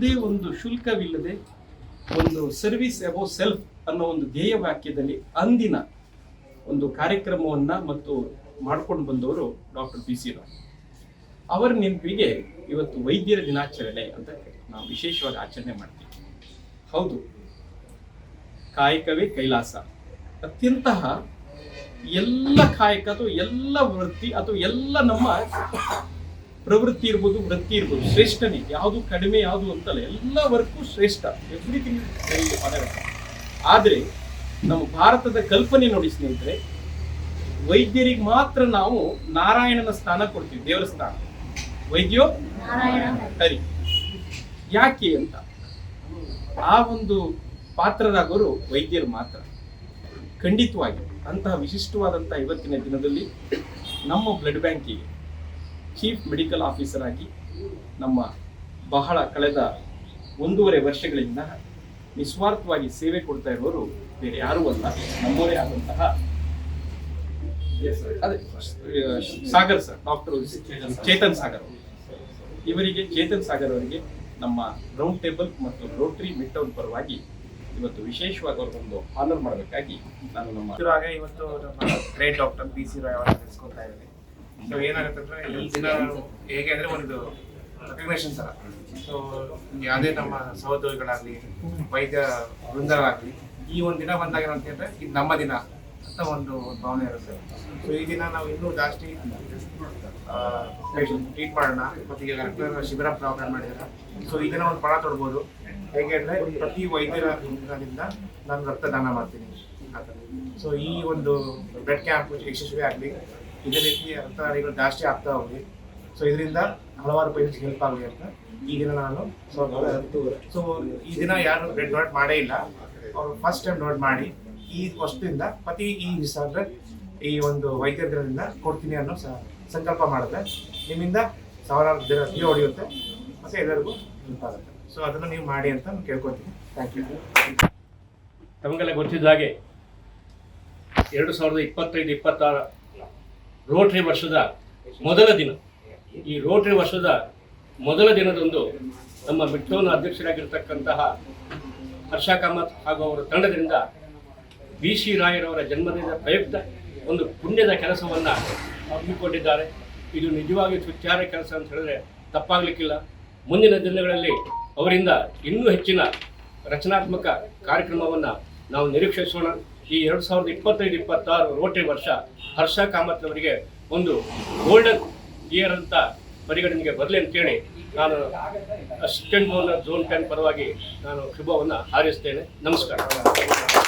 ಯಾವುದೇ ಒಂದು ಶುಲ್ಕವಿಲ್ಲದೆ ಒಂದು ಸರ್ವಿಸ್ ಅಬೋ ಸೆಲ್ಫ್ ಅನ್ನೋ ಒಂದು ಧ್ಯೇಯ ವಾಕ್ಯದಲ್ಲಿ ಅಂದಿನ ಒಂದು ಕಾರ್ಯಕ್ರಮವನ್ನ ಮತ್ತು ಮಾಡ್ಕೊಂಡು ಬಂದವರು ಡಾಕ್ಟರ್ ಪಿ ಸಿ ರಾವ್. ಅವರ ನೆನಪಿಗೆ ಇವತ್ತು ವೈದ್ಯರ ದಿನಾಚರಣೆ ಅಂತ ನಾವು ವಿಶೇಷವಾಗಿ ಆಚರಣೆ ಮಾಡ್ತೀವಿ. ಹೌದು. ಕಾಯಕವೇ ಕೈಲಾಸ. ಅತ್ಯಂತಹ ಎಲ್ಲ ಕಾಯಕ ಅಥವಾ ಎಲ್ಲ ವೃತ್ತಿ ಅಥವಾ ಎಲ್ಲ ನಮ್ಮ ಪ್ರವೃತ್ತಿ ಇರ್ಬೋದು ವೃತ್ತಿ ಇರ್ಬೋದು ಶ್ರೇಷ್ಠನೇ ಯಾವುದು ಕಡಿಮೆ ಯಾವುದು ಅಂತಲ್ಲ ಎಲ್ಲ ವರ್ಕು ಶ್ರೇಷ್ಠ. ಎವ್ರಿಥಿಂಗ್ ಆದರೆ ನಮ್ಮ ಭಾರತದ ಕಲ್ಪನೆ ನೋಡಿ ಸ್ನೇಹಿತರೆ ವೈದ್ಯರಿಗೆ ಮಾತ್ರ ನಾವು ನಾರಾಯಣನ ಸ್ಥಾನ ಕೊಡ್ತೀವಿ ದೇವರ ಸ್ಥಾನ. ವೈದ್ಯೋ? ಸರಿ ಯಾಕೆ ಅಂತ? ಆ ಒಂದು ಪಾತ್ರರಾಗೋರು ವೈದ್ಯರು ಮಾತ್ರ. ಖಂಡಿತವಾಗಿ ಅಂತಹ ವಿಶಿಷ್ಟವಾದಂತಹ ಇವತ್ತಿನ ದಿನದಲ್ಲಿ ನಮ್ಮ ಬ್ಲಡ್ ಬ್ಯಾಂಕಿಗೆ ಚೀಫ್ ಮೆಡಿಕಲ್ ಆಫೀಸರ್ ಆಗಿ ನಮ್ಮ ಬಹಳ ಕಳೆದ ಒಂದೂವರೆ ವರ್ಷಗಳಿಂದ ನಿಸ್ವಾರ್ಥವಾಗಿ ಸೇವೆ ಕೊಡ್ತಾ ಇರೋರು ಬೇರೆ ಯಾರೂ ಅಲ್ಲ, ನಮ್ಮವರೇ ಆದಂತಹ ಅದೇ, ಸಾಗರ್ ಸರ್ ಡಾಕ್ಟರ್ ಚೇತನ್ ಸಾಗರ್. ಇವರಿಗೆ, ಚೇತನ್ ಸಾಗರ್ ಅವರಿಗೆ ನಮ್ಮ ರೌಂಡ್ ಟೇಬಲ್ ಮತ್ತು ರೋಟರಿ ಮಿಟ್ ಅವ್ರ ಪರವಾಗಿ ಇವತ್ತು ವಿಶೇಷವಾಗಿ ಅವ್ರಿಗೊಂದು ಆನರ್ ಮಾಡಬೇಕಾಗಿ ನಾನು ನಮ್ಮ ಇವತ್ತು ನಮ್ಮ great doctor P C Roy ಅವರನ್ನು ನೆನೆಸ್ಕೊತಾ ಇದ್ದೀನಿ ಸೊ ಏನಾಗುತ್ತೆ ಅಂದ್ರೆ ಈ ದಿನ ಹೇಗೆ ಅಂದ್ರೆ ಒಂದು ರೆಕಗ್ನೇಷನ್ ತರ. ಸೊ ಯಾವುದೇ ನಮ್ಮ ಸಹೋದ್ಯೋಗಿಗಳಾಗ್ಲಿ, ವೈದ್ಯ ವೃಂದರಾಗ್ಲಿ, ಈ ಒಂದು ದಿನ ಬಂದಾಗ ಏನಂತಂದ್ರೆ ಇದು ನಮ್ಮ ದಿನ ಅಂತ ಒಂದು ಭಾವನೆ ಇರುತ್ತೆ. ಸೊ ಈ ದಿನ ನಾವು ಇನ್ನೂ ಜಾಸ್ತಿ ಪೇಷಂಟ್ ಟ್ರೀಟ್ ಮಾಡೋಣ. ಮತ್ತು ಈಗ ರಕ್ತ ಶಿಬಿರ ಪ್ರೋಗ್ರಾಮ್ ಮಾಡಿದ್ದಾರೆ ಸೊ ಈ ದಿನ ಒಂದು ಪಣ ತೊಡ್ಬೋದು. ಹೇಗೆ ಅಂದ್ರೆ, ಪ್ರತಿ ವೈದ್ಯರ ವೃಂದದಿಂದ ನಾನು ರಕ್ತದಾನ ಮಾಡ್ತೀನಿ. ಥರ. ಸೊ ಈ ಒಂದು ಬ್ಲಡ್ ಕ್ಯಾಂಪ್ ಯಶಸ್ವಿ ಆಗಲಿ ಇದೇ ರೀತಿ ಅಂತರಾಳಿಗಳು ಜಾಸ್ತಿ ಆಗ್ತಾ ಹೋಗಿ. ಸೊ ಇದರಿಂದ ಹಲವಾರು ಪೇಷಂಟ್ಸ್ ಹೆಲ್ಪ್ ಆಗಲಿ ಅಂತ ಈ ದಿನ ನಾನು ಸೊ ಈ ದಿನ ಯಾರು ರೆಡ್ ಡೊನೇಟ್ ಮಾಡೇ ಇಲ್ಲ. ಅವರು ಫಸ್ಟ್ ಟೈಮ್ ನೋಟ್ ಮಾಡಿ ಈ ವರ್ಷದಿಂದ ಪ್ರತಿ ಈ ಸಾವಿರ ಈ ಒಂದು ವೈದ್ಯರ ದಿನದಿಂದ ಕೊಡ್ತೀನಿ ಅನ್ನೋ ಸ- ಸಂಕಲ್ಪ ಮಾಡಿದ್ರೆ ನಿಮ್ಮಿಂದ ಸಾವಿರಾರು ದಿನ ಜೀವ ಹೊಡೆಯುತ್ತೆ. ಮತ್ತೆ ಎಲ್ಲರಿಗೂ ಹೆಲ್ಪ್ ಆಗುತ್ತೆ ಸೊ ಅದನ್ನು ನೀವು ಮಾಡಿ ಅಂತ ನಾನು ಕೇಳ್ಕೊತೀನಿ. ಥ್ಯಾಂಕ್ ಯು ತಮಗೆಲ್ಲ ಗೊತ್ತಿದ್ದ ಹಾಗೆ ಎರಡು ಸಾವಿರದ ಇಪ್ಪತ್ತೈದು ಇಪ್ಪತ್ತಾರ ರೋಟರಿ ವರ್ಷದ ಮೊದಲ ದಿನ. ಈ ರೋಟರಿ ವರ್ಷದ ಮೊದಲ ದಿನದಂದು ನಮ್ಮ ಮಿಟ್ಟೋನ ಅಧ್ಯಕ್ಷರಾಗಿರ್ತಕ್ಕಂತಹ ಹರ್ಷ ಕಾಮತ್ ಹಾಗೂ ಅವರ ತಂಡದಿಂದ ಬಿ ಸಿ ರಾಯರವರ ಜನ್ಮದಿನದ ಪ್ರಯುಕ್ತ ಒಂದು ಪುಣ್ಯದ ಕೆಲಸವನ್ನು ಹಮ್ಮಿಕೊಂಡಿದ್ದಾರೆ. ಇದು ನಿಜವಾಗಿ ಸುಚಾರ ಕೆಲಸ ಅಂತ ಹೇಳಿದ್ರೆ ತಪ್ಪಾಗಲಿಕ್ಕಿಲ್ಲ. ಮುಂದಿನ ದಿನಗಳಲ್ಲಿ ಅವರಿಂದ ಇನ್ನೂ ಹೆಚ್ಚಿನ ರಚನಾತ್ಮಕ ಕಾರ್ಯಕ್ರಮವನ್ನು ನಾವು ನಿರೀಕ್ಷಿಸೋಣ. ಈ ಎರಡು ಸಾವಿರದ ಇಪ್ಪತ್ತೈದು, ಇಪ್ಪತ್ತಾರು ರೋಟರಿ ವರ್ಷ ಹರ್ಷ ಕಾಮತ್ ಅವರಿಗೆ ಒಂದು ಗೋಲ್ಡನ್ ಇಯರ್ ಅಂತ ಪರಿಗಣನೆಗೆ ಬರಲಿ ಅಂತೇಳಿ ನಾನು ಅಸಿಸ್ಟೆಂಟ್ ಗವರ್ನರ್ ಝೋನ್ ಟೆನ್ ಪರವಾಗಿ ನಾನು ಶುಭವನ್ನು ಹಾರೈಸ್ತೇನೆ. ನಮಸ್ಕಾರ.